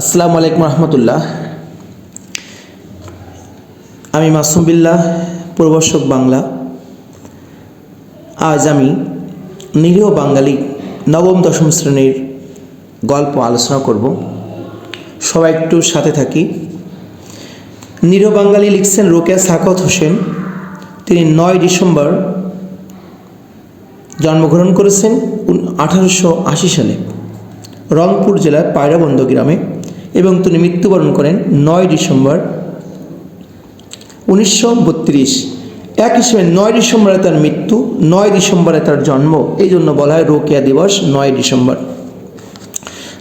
আসসালামু আলাইকুম রহমতুল্লাহ। আমি মাসুম বিল্লাহ প্রবর্ষক বাংলা। আজ আমি নিরীহ বাঙালি নবম, দশম শ্রেণির গল্প আলোচনা করব। সবাই একটু সাথে থাকি। নিরীহ বাঙালি লিখছেন রোকেয়া সাকত হোসেন। তিনি নয় ডিসেম্বর জন্মগ্রহণ করেছেন আঠারোশো আশি সালে। রংপুর জেলার পায়রাবন্দ গ্রামে। এবং তিনি মৃত্যুবরণ করেন নয় ডিসেম্বর উনিশশো বত্রিশ। এক হিসেবে নয় ডিসেম্বরে তার মৃত্যু, নয় ডিসেম্বরে তার জন্ম। এই জন্য বলা হয় রোকেয়া দিবস, নয় ডিসেম্বর।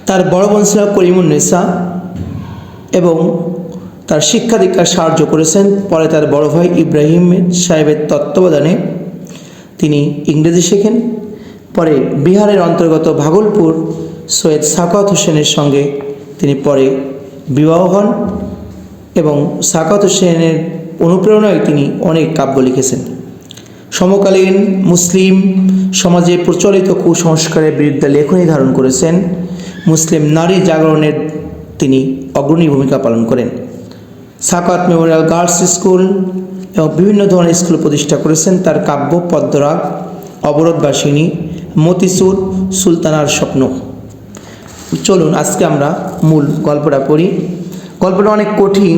তার বড় বোন ছিল করিমুন্নেসা এবং তার শিক্ষা দীক্ষার সাহায্য করেছেন। পরে তার বড় ভাই ইব্রাহিম সাহেবের তত্ত্বাবধানে তিনি ইংরেজি শেখেন। পরে বিহারের অন্তর্গত ভাগলপুর সৈয়দ সাকাত হোসেনের সঙ্গে তিনি পরে বিবাহ হন এবং সাকাত হোসেনের অনুপ্রেরণায় তিনি অনেক কাব্য লিখেছেন। সমকালীন মুসলিম সমাজে প্রচলিত কুসংস্কারের বিরুদ্ধে লেখনী ধারণ করেছেন। মুসলিম নারী জাগরণের তিনি অগ্রণী ভূমিকা পালন করেন। সাকাত মেমোরিয়াল গার্লস স্কুল এবং বিভিন্ন ধরনের স্কুল প্রতিষ্ঠা করেছেন। তার কাব্য পদ্মরাগ, অবরোধবাসিনী, মতিসুর, সুলতানার স্বপ্ন। চলুন, আজকে আমরা মূল গল্পটা পড়ি। গল্পটা অনেক কঠিন,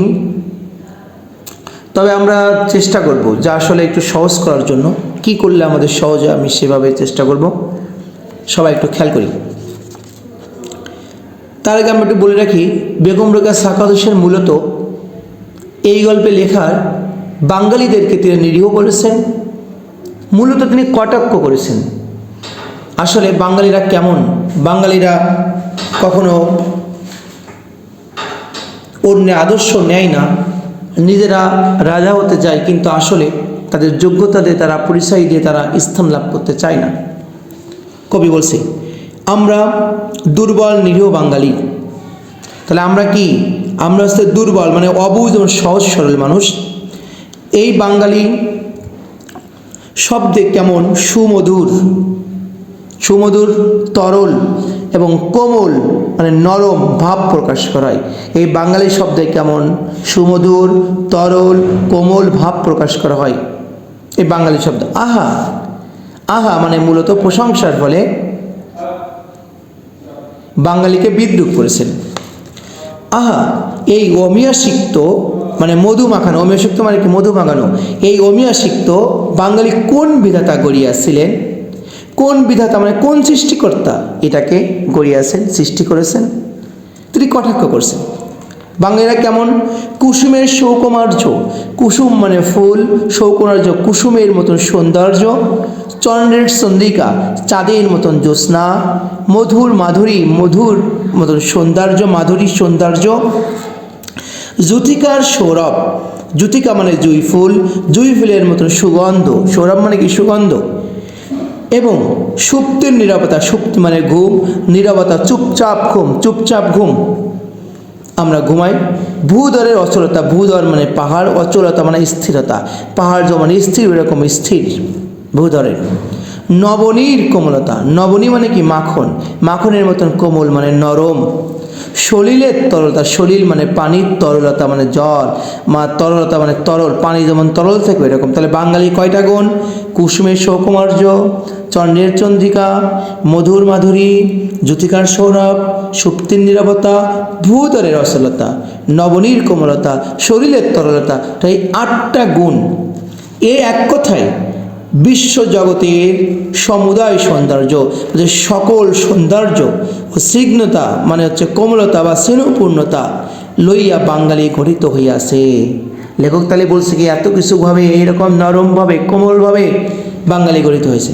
তবে আমরা চেষ্টা করব যা আসলে একটু সহজ করার জন্য। কি করলে আমাদের সহজ আমি সেভাবে চেষ্টা করব? সবাই একটু খেয়াল করি। তার আগে আমরা একটু বলে রাখি, বেগম রোগা সাকাত হোসেন মূলত এই গল্পে লেখার বাঙালিদেরকে তিনি নিরীহ করেছেন মূলত তিনি কটাক্ষ করেছেন। আসলে বাঙালিরা কেমন? বাঙালিরা কখনো অন্য আদর্শ নেয় না। নিজেরা রাজা হতে চায়, কিন্তু আসলে তাদের যোগ্যতা দিয়ে তারা, পরিচয় দিয়ে তারা স্থান লাভ করতে চায় না। কবি বলছে, আমরা দুর্বল, নিরীহ বাঙালি। তাহলে আমরা কি? আমরা হচ্ছে দুর্বল মানে অবুঝ এবং সহজ, সরল মানুষ। এই বাঙালি শব্দে কেমন সুমধুর সুমধুর, তরল এবং কোমল মানে নরম ভাব প্রকাশ করায়। এই বাঙালি শব্দে কেমন সুমধুর, তরল, কোমল ভাব প্রকাশ করা হয়। এই বাঙালি শব্দ, আহা! আহা মানে মূলত প্রশংসার ফলে বাঙালিকে বিদ্রুপ করেছেন। আহা, এই অমিয়া সিক্ত মানে মধু মাখানো অমিয়া সিক্ত মানে কি? মধু মাখানো। এই অমিয়া সিক্ত বাঙালি কোন বিধাতা গড়িয়াছিলেন? বিধাতা মানে কোন সৃষ্টিকর্তা এটাকে গড়িয়াছেন সৃষ্টি করেছেন? তিনি কটাক্ষ করছেন। বাঙালিরা কেমন? কুসুমের সৌকুমার্য। কুসুম মানে ফুল, সৌকুমার্য কুসুমের মতন সৌন্দর্য। চন্দ্রের চন্দ্রিকা চাঁদের মতন জ্যোৎস্না। মধুর মাধুরী, মধুর মতন সৌন্দর্য, মাধুরী সৌন্দর্য। জ্যোতিকার সৌরভ। জ্যোতিকা মানে জুই ফুল, জুই ফুলের মতন সুগন্ধ। সৌরভ মানে কি? সুগন্ধ। এবং সুপ্তির নিরাপত্তা সুপ্তি মানে ঘুম নিরাপত্তা চুপচাপ ঘুম চুপচাপ ঘুম। আমরা ঘুমাই। ভূধরের অচলতা ভূধর মানে পাহাড়, অচলতা মানে স্থিরতা। পাহাড় যেমন স্থির এরকম স্থির ভূধরের নবনীর কোমলতা। নবনী মানে কি? মাখন। মাখনের মতন কোমল মানে নরম। সলিলের তরলতা সলিল মানে পানির তরলতা মানে জল মা তরলতা মানে তরল, পানি যেমন তরল থাকবে এরকম। তাহলে বাঙালি কয়টা গুণ? কুসুমের সৌকুমার্য, চন্দ্রের চন্দ্রিকা, মধুর মাধুরী, জ্যোতিকার সৌরভ, সুপ্তির নিরাপত্তা ভূতরের অসলতা নবনীর কোমলতা, শরীরের তরলতা। তাই আটটা গুণ। এ এক কথায় বিশ্ব জগতের সমুদায় সৌন্দর্য, যে সকল সৌন্দর্য ও স্নিগ্ধতা মানে হচ্ছে কোমলতা বা স্নেহপূর্ণতা লইয়া বাঙালি গঠিত হইয়াছে। লেখক তাহলে বলছে কি, এত কিছুভাবে এইরকম নরমভাবে, কোমলভাবে বাঙালি গঠিত হয়েছে।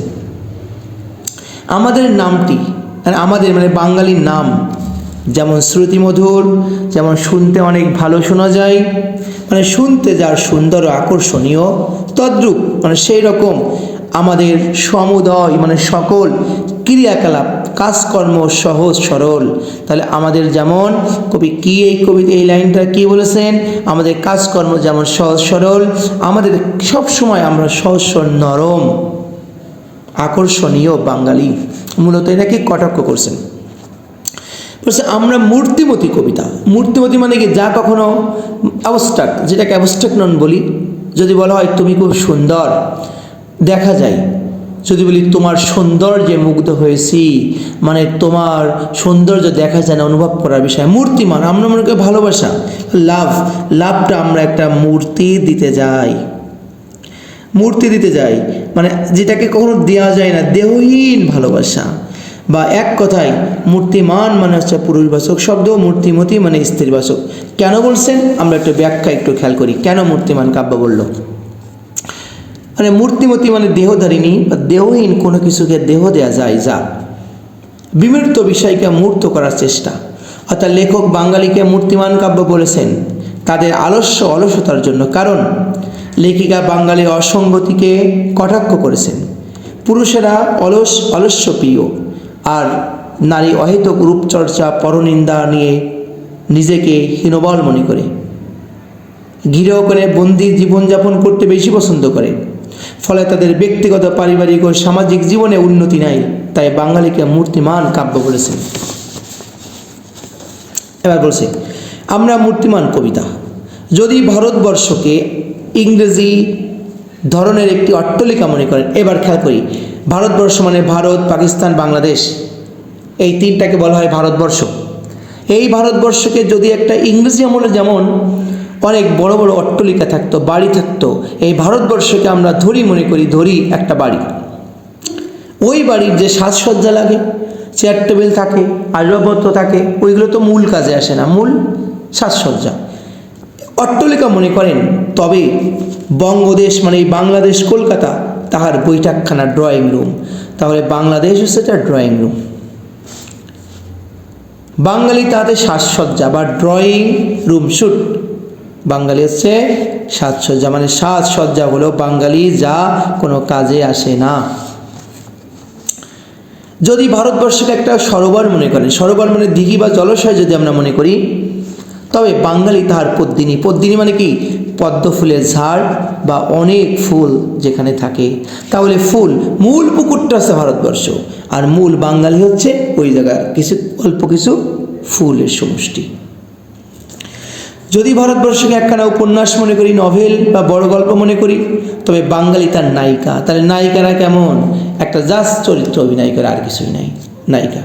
আমাদের নামটি মানে আমাদের মানে বাঙালির নাম, যেমন শ্রুতিমধুর, যেমন শুনতে অনেক ভালো শোনা যায় মানে শুনতে যার সুন্দর ও আকর্ষণীয়, তদ্রূপ মানে সেই রকম আমাদের সমুদয় মানে সকল ক্রিয়াকলাপ, কাজকর্ম সহজ সরল। তাহলে আমাদের যেমন কবি কি এই কবিতা এই লাইনটা কি বলেছেন? আমাদের কাজকর্ম যেমন সহজ সরল, আমাদের সব সময় আমরা সহজ নরম, আকর্ষণীয় বাঙালি। মূলত এটাকে কটাক্ষ করছেন। বলছে, আমরা মূর্তিমতী কবিতা। মূর্তিমতী মানে কি? যা কখনো অ্যাবস্ট্রাক্ট যেটাকে অ্যাবস্ট্রাক্ট নন বলি। যদি বলা হয়, তুমি খুব সুন্দর। দেখা যায়, যদি বলি, তোমার সৌন্দর্যে মুগ্ধ হয়েছি। মানে তোমার সৌন্দর্য দেখা যায় না, অনুভব করার বিষয়। মূর্তিমান আমরা মনে করি ভালোবাসা। লাভ, লাভটা আমরা একটা মূর্তি দিতে যাই। মূর্তি দিতে যাই। মানে যেটাকে কখনো দেওয়া যায় না, দেহহীন ভালোবাসা। বা এক কথায় মূর্তিমান মানে হচ্ছে পুরুষবাচক শব্দ, মূর্তিমতি মানে স্ত্রীবাচক। কেন বলছেন? আমরা একটু ব্যাখ্যা একটু খেয়াল করি। কেন মূর্তিমান কাব্য বলল? মানে মূর্তিমতি মানে দেহধারিণী বা দেহহীন কোনো কিছুকে দেহ দেয়া যায়, যা বিমূর্ত বিষয়কে মূর্ত করার চেষ্টা। অর্থাৎ লেখক বাঙালিকে মূর্তিমান কাব্য বলেছেন। তাদের আলস্য অলসতার জন্য। কারণ লেখিকা বাঙালির অসঙ্গতিকে কটাক্ষ করেছেন। পুরুষেরা অলস অলস্য প্রিয় আর নারী অহেতুক রূপচর্চা, পরনিন্দা নিয়ে নিজেকে হীনবল মনে করে। গৃহ করে, বন্দি জীবনযাপন করতে বেশি পছন্দ করে। ফলে তাদের ব্যক্তিগত, পারিবারিক ও সামাজিক জীবনে উন্নতি নাই, তাই বাঙালিকে মূর্তিমান কাব্য বলেছেন এবার বলছে, আমরা মূর্তিমান কবিতা। যদি ভারতবর্ষকে ইংরেজি ধরনের একটি অট্টলিকা মনে করেন। এবার খেয়াল করি, ভারতবর্ষ মানে ভারত, পাকিস্তান, বাংলাদেশ। এই তিনটাকে বলা হয় ভারতবর্ষ। এই ভারতবর্ষকে যদি একটা ইংরেজি আমলে যেমন অনেক বড় বড় অট্টলিকা থাকতো, বাড়ি থাকতো, এই ভারতবর্ষকে আমরা ধরি মনে করি, ধরি একটা বাড়ি। ওই বাড়ির যে সাজসজ্জা লাগে চেয়ার টেবিল থাকে, আসবাবপত্র থাকে, ওইগুলো তো মূল কাজে আসে না, মূল সাজসজ্জা। অট্টলিকা মনে করেন, তবে বঙ্গদেশ মানে বাংলাদেশ কলকাতা, তাহার বৈঠকখানা ড্রয়িং রুম তাহলে বাংলাদেশ হচ্ছে তার ড্রয়িং রুম বাঙালি তাদের সাজসজ্জা বা ড্রয়িং রুম শুট বাঙালি হচ্ছে সাজসজ্জা মানে সাজসজ্জা হলো বাঙালি যা কোনো কাজে আসে না। যদি ভারতবর্ষকে একটা সরোবর মনে করেন, সরোবর মানে দিঘি বা জলাশয় যদি আমরা মনে করি, তবে বাঙালি তাহার পদ্মিনী। পদ্মিনী মানে কি? পদ্ম ফুলের ঝাড় বা অনেক ফুল যেখানে থাকে। তাহলে ফুল মূল পুকুরটা আছে ভারতবর্ষ। আর মূল বাঙালি হচ্ছে ওই জায়গার কিছু, অল্প কিছু ফুলের সমষ্টি। যদি ভারতবর্ষকে একখানা উপন্যাস মনে করি, নভেল বা বড় গল্প মনে করি, তবে বাঙালি তার নায়িকা। তাহলে নায়িকারা কেমন? একটা জাস চরিত্র অভিনয় করে আর কিছুই নাই। নায়িকা।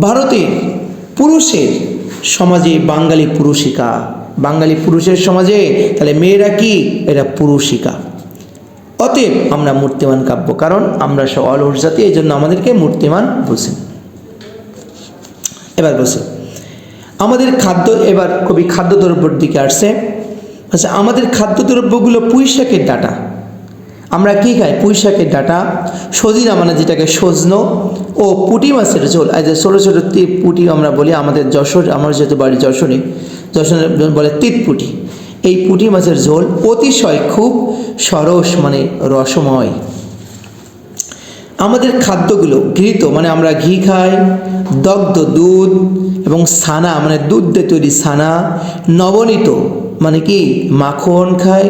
ভারতের পুরুষের সমাজে বাঙালি পুরুষিকা। বাঙালি পুরুষের সমাজে, তাহলে মেয়েরা কি? এরা পুরুষিকা। অতএব আমরা মূর্তিমান কাব্য, কারণ আমরা সব অলস জাতি এই জন্য আমাদেরকে মূর্তিমান বলছেন। এবার বলছে, আমাদের খাদ্য এবার কবি খাদ্যদ্রব্যর দিকে আসছে। আচ্ছা আমাদের খাদ্যদ্রব্যগুলো পুঁইশাকের ডাটা। আমরা কি খাই? পুঁইশাকের ডাটা। সজিনা মানে যেটাকে সজনো ও পুঁটি মাছের ঝোল। এই যে ছোটো ছোটো পুঁটি আমরা বলি আমাদের যশোর, আমার যেহেতু বাড়ি যশোরে যশোরে বলে তিত পুঁটি এই পুঁটি মাছের ঝোল অতিশয় খুব সরস মানে রসময়। আমাদের খাদ্যগুলো ঘৃত মানে আমরা ঘি খাই, দগ্ধ দুধ এবং ছানা মানে দুধ দিয়ে তৈরি ছানা, নবনীত মানে কি, মাখন খায়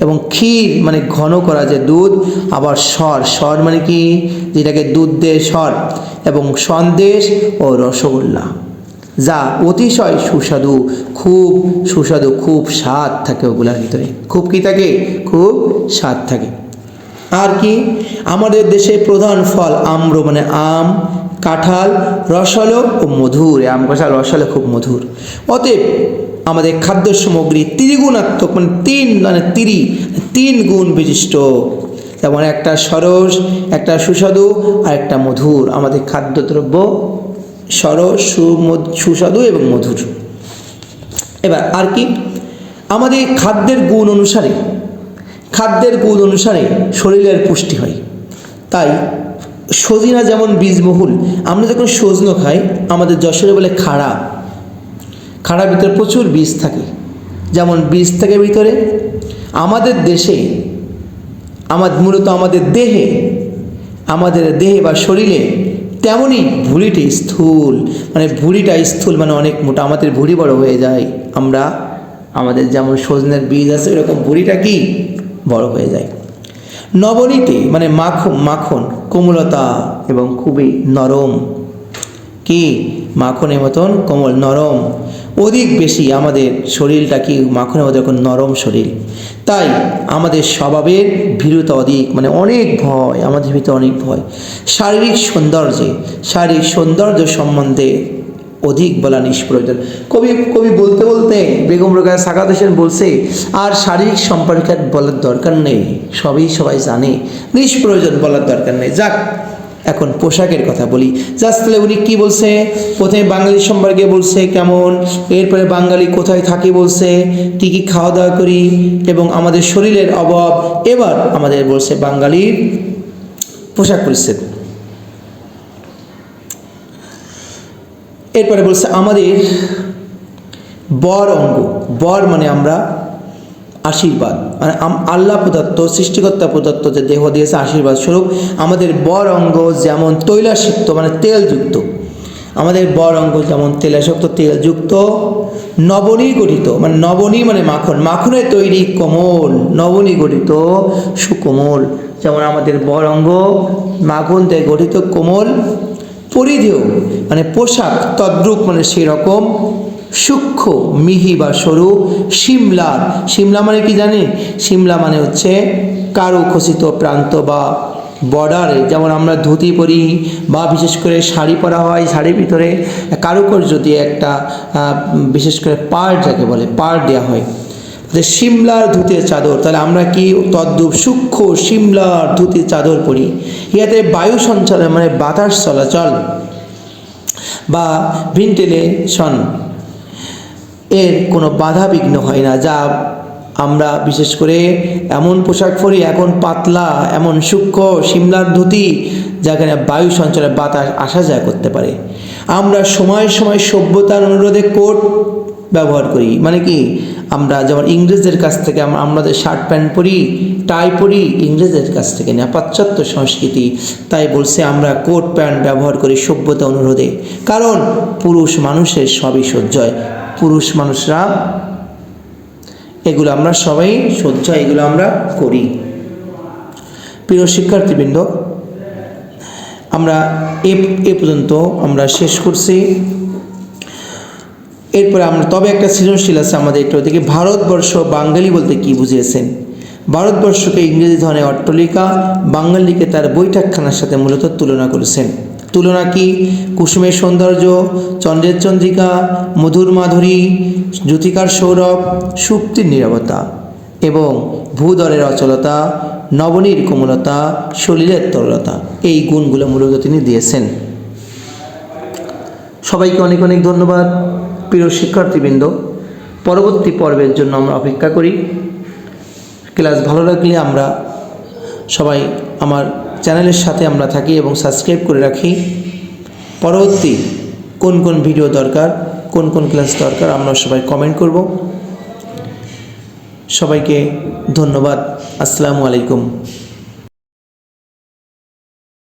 এবং ক্ষীর মানে ঘন করা যে দুধ, আবার স্বর স্বর মানে কি, যেটাকে দুধ দিয়ে স্বর এবং সন্দেশ ও রসগোল্লা। যা অতিশয় সুস্বাদু, খুব সুস্বাদু, খুব স্বাদ থাকে ওগুলার ভিতরে। খুব কি থাকে? খুব স্বাদ থাকে। আর কি? আমাদের দেশে প্রধান ফল আম্র মানে আম, কাঁঠাল, রসালো ও মধুর। আম কাঁঠাল রসালো খুব মধুর। অতএব আমাদের খাদ্য সামগ্রী ত্রিগুণাত্মক মানে তিন মানে তিরি, তিন গুণ বিশিষ্ট। যেমন একটা সরস, একটা সুস্বাদু আর একটা মধুর আমাদের খাদ্যদ্রব্য সুমধু সুস্বাদু এবং মধুর। এবার আর কি? আমাদের খাদ্যের গুণ অনুসারে, খাদ্যের গুণ অনুসারে শরীরের পুষ্টি হয়। তাই সজিনা যেমন বীজবহুল, আমরা যখন সজনো খাই, আমাদের যশোরে বলে খাড়া। খাড়া ভিতরে প্রচুর বীজ থাকে। যেমন বীজ থাকে ভিতরে, আমাদের দেশে আমাদের মূলত আমাদের দেহে আমাদের দেহে বা শরীরে তেমনই ভুঁড়িটি স্থূল মানে ভুঁড়িটা স্থূল মানে অনেক মোটা, আমাদের ভুঁড়ি বড় হয়ে যায়। আমরা আমাদের যেমন সজনের বীজ আছে, এরকম ভুঁড়িটা কি? বড় হয়ে যায়। নবনীতে মানে মাখন মাখন, কোমলতা এবং খুবই নরম। কি? মাখনের মতন কোমল, নরম। অধিক বেশি আমাদের শরীরটা কি মাখনের মতো এখন নরম শরীর। তাই আমাদের স্বভাবের ভীরুতা অধিক মানে অনেক ভয়, আমাদের ভিতরে অনেক ভয়। শারীরিক সৌন্দর্যে, শারীরিক সৌন্দর্য সম্বন্ধে অধিক বলা নিষ্প্রয়োজন। কবি কবি বলতে বলতে বেগম রোগায় সাকাত হোসেন বলছে, আর শারীরিক সম্পর্কে বলার দরকার নেই, সবই সবাই জানে। নিষ্প্রয়োজন বলার দরকার নেই। যাক এখন পোশাকের কথা বলি। জাস্ট তাহলে উনি কী বলছে? প্রথমে বাঙালি সম্পর্কে বলছে কেমন, এরপরে বাঙালি কোথায় থাকি বলছে, কী কী খাওয়া দাওয়া করি, এবং আমাদের শরীরের অভাব। এবার আমাদের বলছে বাঙালির পোশাক পরিচ্ছেদ। এরপরে বলছে আমাদের বর অঙ্গ। বর মানে আমরা আশীর্বাদ। মানে আল্লাহ প্রদত্ত, সৃষ্টিকর্তা প্রদত্ত যে দেহ দিয়েছে আশীর্বাদ স্বরূপ, আমাদের বর অঙ্গ যেমন তৈলাসিক্ত মানে তেলযুক্ত। আমাদের বর অঙ্গ যেমন তেলাসক্ত, তেলযুক্ত নবনী গঠিত মানে নবনী মানে মাখন। মাখনে তৈরি কোমল নবনী গঠিত সুকোমল। যেমন আমাদের বর অঙ্গ, মাখন দিয়ে গঠিত কোমল, পরিধেয় মানে পোশাক, তদ্রূপ মানে সেরকম সূক্ষ্ম, মিহি বা সরু শিমলার শিমলা মানে কি জানেন শিমলা মানে হচ্ছে কারু খচিত প্রান্ত বা বর্ডারে যেমন আমরা ধুতি পরি বা বিশেষ করে শাড়ি পরা হয় শাড়ির ভিতরে, কারুকার্য দিয়ে একটা বিশেষ করে পাড় যাকে বলে, পাড় দেওয়া হয়। যে শিমলার ধুতির চাদর, তাহলে আমরা কি তদ্রূপ সূক্ষ্ম শিমলার ধুতির চাদর পরি? ইয়াতে বায়ু সঞ্চালন মানে বাতাস চলাচল বা ভেন্টিলেশন এর কোনো বাধা বিঘ্ন হয় না, যা আমরা বিশেষ করে এমন পোশাক পরি, এখন পাতলা, এমন সূক্ষ্ম শিমলার ধুতি যেখানে বায়ু সঞ্চালন বাতাস আসা যায় করতে পারে। আমরা সময় সময় সভ্যতার অনুরোধে কোট ব্যবহার করি। মানে কি? আমরা যেমন ইংরেজদের কাছ থেকে আমরা আমাদের শার্ট প্যান্ট পরি, টাই পরি, ইংরেজদের কাছ থেকে না, পাশ্চাত্য সংস্কৃতি, তাই বলছে আমরা কোট প্যান্ট ব্যবহার করি সভ্যতা অনুরোধে। কারণ পুরুষ মানুষের সবই সহ্য হয় পুরুষ মানুষরা, এগুলো আমরা সবাই সহ্য এগুলো আমরা করি। প্রিয় শিক্ষার্থীবৃন্দ, আমরা এ এ পর্যন্ত আমরা শেষ করছি। এরপরে আমরা, তবে একটা সৃজনশীল আছে আমাদের একটু দেখি ভারতবর্ষ বাঙালি বলতে কি বুঝিয়েছেন? ভারতবর্ষকে ইংরেজি ধরনের অট্টলিকা, বাঙালিকে তার বৈঠকখানার সাথে মূলত তুলনা করেছেন। তুলনা কি? কুসুমের সৌন্দর্য, চন্দ্রের চন্দ্রিকা, মধুর মাধুরী, জ্যোতিকার সৌরভ, সুপ্তির নিরবতা এবং ভূদরের অচলতা, নবনীর কোমলতা শরীরের তরলতা। এই গুণগুলো মূলত তিনি দিয়েছেন। সবাইকে অনেক অনেক ধন্যবাদ, প্রিয় শিক্ষার্থীবৃন্দ। পরবর্তী পর্বের জন্য আমরা অপেক্ষা করি। ক্লাস ভালো লাগলে আমরা সবাই আমার চ্যানেলের সাথে আমরা থাকি এবং সাবস্ক্রাইব করে রাখি। পরবর্তী কোন কোন ভিডিও দরকার, কোন কোন ক্লাস দরকার, আমরা সবাই কমেন্ট করব। সবাইকে ধন্যবাদ। আসসালামু আলাইকুম।